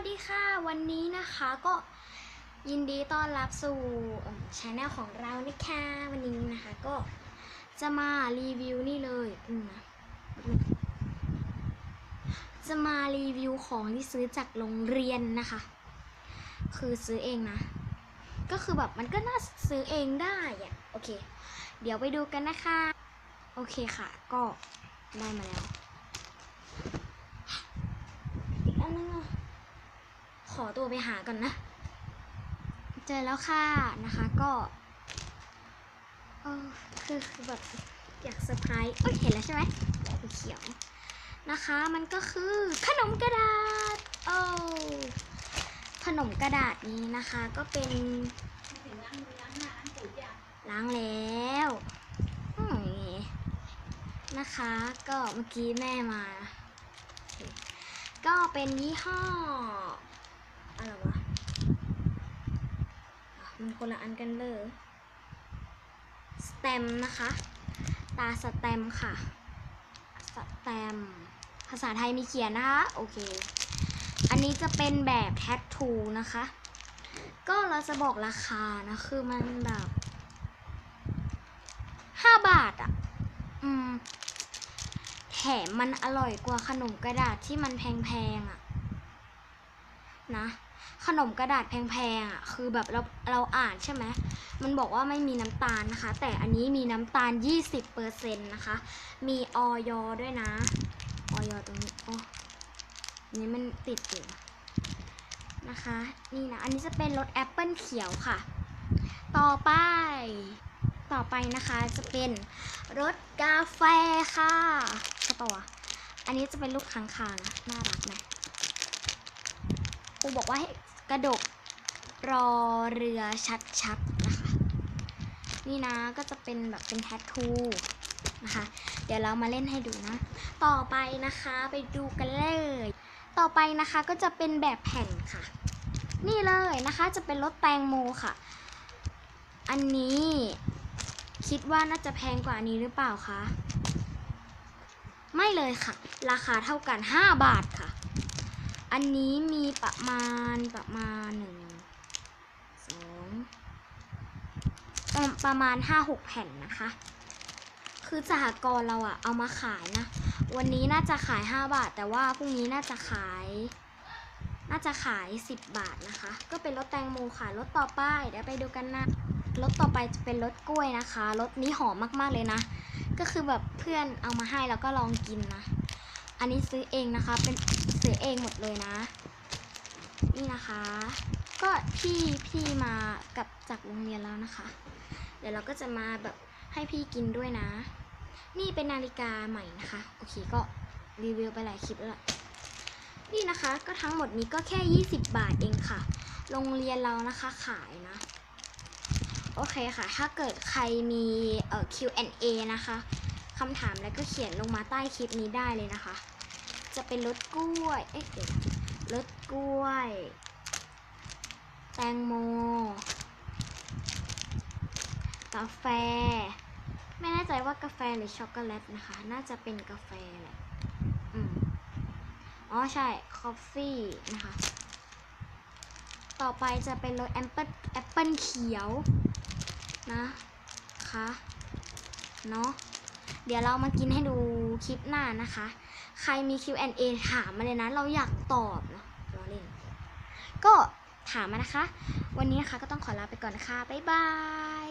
วัสดีค่ะ วันนี้นะคะก็ยินดีต้อนรับสู่ช anel ของเรานะคะ วันนี้นะคะก็จะมารีวิวนี่เลยนะจะมารีวิวของที่ซื้อจากโรงเรียนนะคะ คือซื้อเองนะ ก็คือแบบมันก็น่าซื้อเองได้อะโอเค เดี๋ยวไปดูกันนะคะ โอเคค่ะ ก็ได้มาแล้วอีกอันนึงอะข อตัวไปหาก่อนนะ เจอแล้วค่ะนะคะก็เออคือคือแบบอยากเซอร์ไพรส์เอ้ยเห็นแล้วใช่ไหมสีเขียวนะคะ มันก็คือขนมกระดาษโอ้ขนมกระดาษนี้นะคะก็เป็นล้างแล้วนะคะก็เมื่อกี้แม่มา ก็เป็นยี่ห้อ อะไรวะมันคนละอันกันเลยสเต็มนะคะ ตาสเต็มค่ะ สเต็ม ภาษาไทยมีเขียนนะคะ โอเค อันนี้จะเป็นแบบแท t ทูนะคะ ก็เราจะบอกราคานะ คือมันแบบห้าบาทอะ่ะ อืม แถมมันอร่อยกว่าขนมกระดาษที่มันแพงๆอะ่ะ นะ ขนมกระดาษแพงๆอะคือแบบเราเราอ่านใช่ไหมมันบอกว่าไม่มีน้ำตาลนะคะ แต่อันนี้มีน้ำตาล 20%นะคะ มีออยด้วยนะออยตรงนี้โอ้อันนี้มันติดอยู่นะคะ นี่นะ อันนี้จะเป็นรสแอปเปิลเขียวค่ะ ต่อไป ต่อไปนะคะจะเป็นรสกาแฟค่ะก็ต่อวอันนี้จะเป็นลูกค้างคาวนะน่ารักไหม รูบอกว่าให้กระดกรอเรือชัดๆนะคะ นี่นะก็จะเป็นแบบเป็นแททูนะคะ เดี๋ยวเรามาเล่นให้ดูนะ ต่อไปนะคะไปดูกันเลย ต่อไปนะคะก็จะเป็นแบบแผ่นค่ะ นี่เลยนะคะจะเป็นรสแตงโมค่ะ อันนี้คิดว่าน่าจะแพงกว่านนี้หรือเปล่าคะ ไม่เลยค่ะ ราคาเท่ากัน 5 บาทค่ะ อันนี้มีประมาณประมาณหนึ่งสองประมาณ5-6แผ่นนะคะ คือสหกรณ์เราอะเอามาขายนะ วันนี้น่าจะขาย5บาท แต่ว่าพรุ่งนี้น่าจะขาย น่าจะขาย10บบาทนะคะ ก็เป็นรสแตงโมค่ะรสต่อไปเดี๋ยวไปดูกันนะรสต่อไปจะเป็นรสกล้วยนะคะรสนี้หอมมากๆเลยนะ ก็คือแบบเพื่อนเอามาให้แล้วก็ลองกินนะ อันนี้ซื้อเองนะคะ เป็นซื้อเองหมดเลยนะ นี่นะคะ ก็พี่พี่มากับจากโรงเรียนแล้วนะคะ เดี๋ยวเราก็จะมาแบบให้พี่กินด้วยนะ นี่เป็นนาฬิกาใหม่นะคะ โอเคก็รีวิวไปหลายคลิปแล้วล่ะนี่นะคะก็ทั้งหมดนี้ก็แค่ 20 บาทเองค่ะ โรงเรียนเรานะคะขายนะ โอเคค่ะ ถ้าเกิดใครมีเอ่อ Q&A นะคะ คำถามแล้วก็เขียนลงมาใต้คลิปนี้ได้เลยนะคะ จะเป็นรสกล้วย เอ๊ะเดี๋ยวรสกล้วย แตงโม กาแฟ ไม่แน่ใจว่ากาแฟหรือช็อกโกแลตนะคะ น่าจะเป็นกาแฟแหละอืมอ๋อใช่คอฟฟี่นะคะ ต่อไปจะเป็นรสแอปเปิลแอปเปิลเขียวนะคะ เนาะ เดี๋ยวเรามากินให้ดูคลิปหน้านะคะ ใครมี Q&A ถามมาเลยนะ เราอยากตอบเนาะเราเล่น ก็ถามมานะคะ วันนี้นะคะก็ต้องขอลาไปก่อนนะคะ บ๊ายบาย